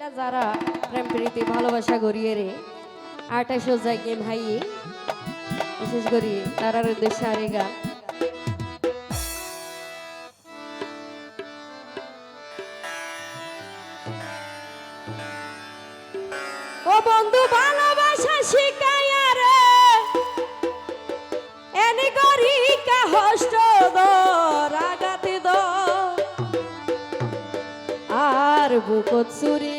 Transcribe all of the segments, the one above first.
যারা প্রেম, প্রীতি, ভালোবাসা গড়িয়ে রে আটাশো গেম হাই বিশেষ করি তারার উদ্দেশ্যে আরে বন্ধু, ভালোবাসা রে করি হষ্ট দ আর বুকত চুরি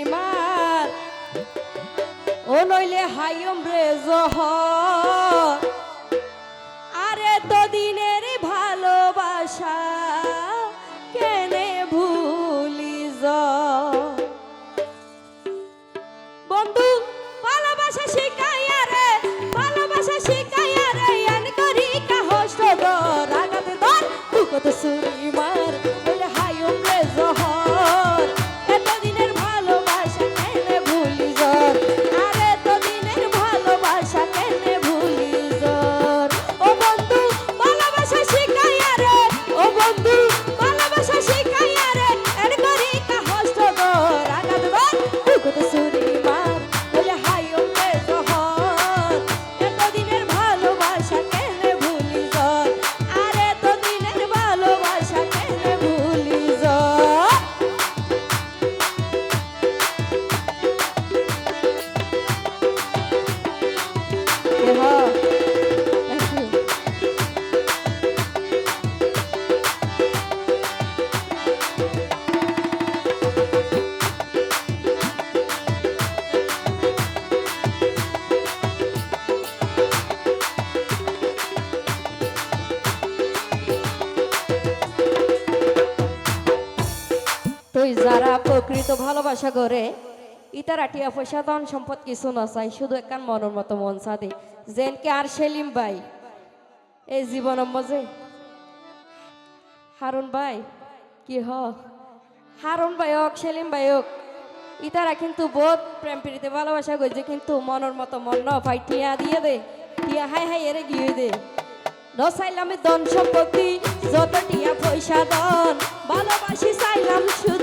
ও হাই রে জহর। আরে তো দিনের তুই যারা প্রকৃত ভালোবাসা করে, ইতার আটিয়া পয়সা, ধন সম্পদ কিছু না চাই শুধু একখান মনের মতো মন সাদে যেনকে আর সেলিম ভাই? এই জীবন মজে হারুন ভাই, কি হ? হারুন ভাই হোক, সেলিম ভাই হোক, ইতারা কিন্তু বহুত প্রেম প্রীতি ভালোবাসা করছে কিন্তু মনের মতো মন ন ভাই, টিয়া দিয়ে দে, টিয়া হাই হাই এরে গিয়ে দে। নসাইলাম ধন সম্পত্তি, যত টিয়া পয়সা দন ভালোবাসি চাইলাম শুধু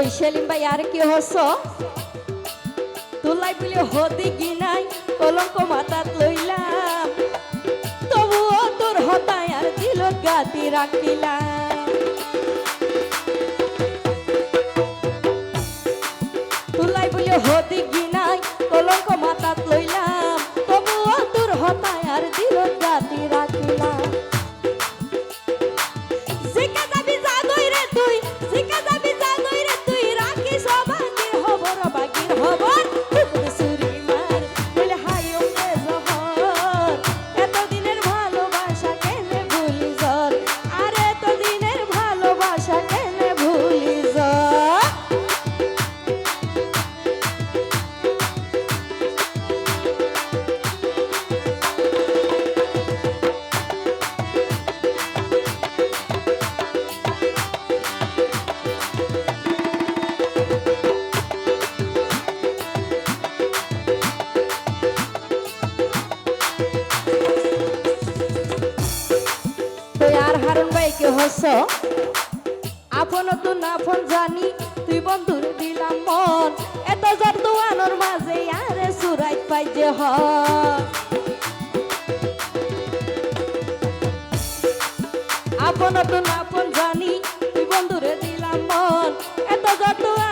এই সেলিম ভাই, আর কি হস? তোলাই বলে হদি গিনাই কলঙ্ক মাথাত লইলাম। তবুও তোর হতায় আর দিল গাতি রাখিলাম। হারুন ভাই কে হস। আপন তো না ফোন জানি, তুই বন্ধুর দিলাম মন। এত জোর দোয়ানোর মাঝে আরে সুরাই পাই যে হ। আপন তো না ফোন জানি, তুই বন্ধুরে দিলাম মন। এত জোর দোয়ান